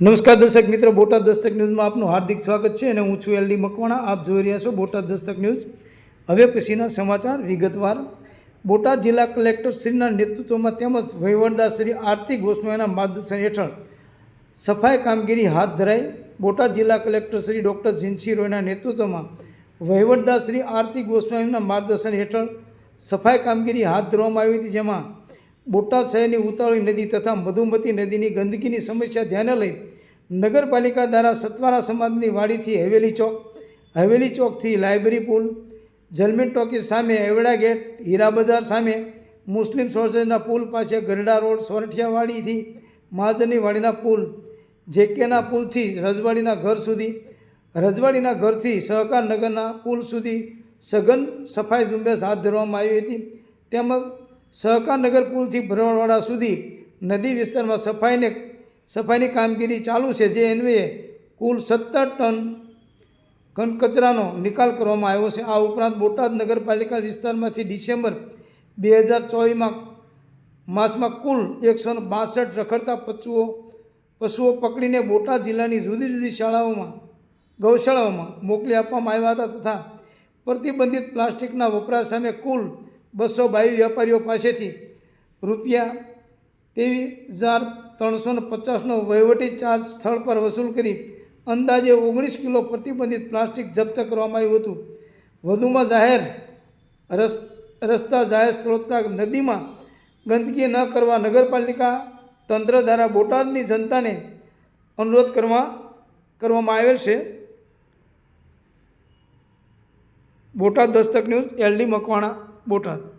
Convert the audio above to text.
નમસ્કાર દર્શક મિત્રો, બોટાદ દસ્તક ન્યૂઝમાં આપનું હાર્દિક સ્વાગત છે અને હું છું એલડી મકવાણા. આપ જોઈ રહ્યા છો બોટાદ દસ્તક ન્યૂઝ. હવે પછીના સમાચાર વિગતવાર. બોટાદ જિલ્લા કલેક્ટર શ્રીના નેતૃત્વમાં તેમજ વહીવટદાર શ્રી આર્થિક ગોસ્વામીના માર્ગદર્શન હેઠળ સફાઈ કામગીરી હાથ ધરાઈ બોટાદ જિલ્લા કલેક્ટર શ્રી ડૉક્ટર જીનસી રોયના નેતૃત્વમાં વહીવટદાર શ્રી આર્થિક ગોસ્વામીના માર્ગદર્શન હેઠળ સફાઈ કામગીરી હાથ ધરવામાં આવી હતી, જેમાં બોટાદ શહેરની ઉતાવળી નદી તથા મધુમતી નદીની ગંદકીની સમસ્યા ધ્યાને લઈ નગરપાલિકા દ્વારા સત્વારા સમાજની વાડીથી હવેલી ચોક, હવેલી ચોકથી લાઇબ્રેરી પુલ, જલમીન ટોકીસ સામે એવડા ગેટ, હીરા બજાર સામે મુસ્લિમ સોસાયટીના પુલ પાસે ગરડા રોડ સોરઠિયાવાડીથી મહાજનની વાડીના પુલ, જેકેના પુલથી રજવાડીના ઘર સુધી, રજવાડીના ઘરથી સહકાર નગરના પુલ સુધી સઘન સફાઈ ઝુંબેશ હાથ ધરવામાં આવી હતી. તેમજ સહકારનગર પુલથી ભરવાડવાડા સુધી નદી વિસ્તારમાં સફાઈને સફાઈની કામગીરી ચાલુ છે. જે અન્વયે કુલ સત્તર ટન ઘન કચરાનો નિકાલ કરવામાં આવ્યો છે. આ ઉપરાંત બોટાદ નગરપાલિકા વિસ્તારમાંથી ડિસેમ્બર બે હજાર ચોવીસમાં માસમાં કુલ એકસો બાસઠ રખડતા પશુઓ પશુઓ પકડીને બોટાદ જિલ્લાની જુદી જુદી શાળાઓમાં, ગૌશાળાઓમાં મોકલી આપવામાં આવ્યા હતા તથા પ્રતિબંધિત પ્લાસ્ટિકના વપરાશ સામે કુલ બસો બાવીસ વેપારીઓ પાસેથી રૂપિયા ત્રેવીસ હજાર ત્રણસો ને પચાસનો વહીવટી ચાર્જ સ્થળ પર વસૂલ કરી અંદાજે ઓગણીસ કિલો પ્રતિબંધિત પ્લાસ્ટિક જપ્ત કરવામાં આવ્યું હતું. વધુમાં જાહેર રસ, રસ્તા જાહેર સ્થળોતા નદીમાં ગંદકી ન કરવા નગરપાલિકા તંત્ર દ્વારા બોટાદની જનતાને અનુરોધ કરવા, કરવામાં આવેલ છે. Botad Dastak news, LD Makwana. Botad.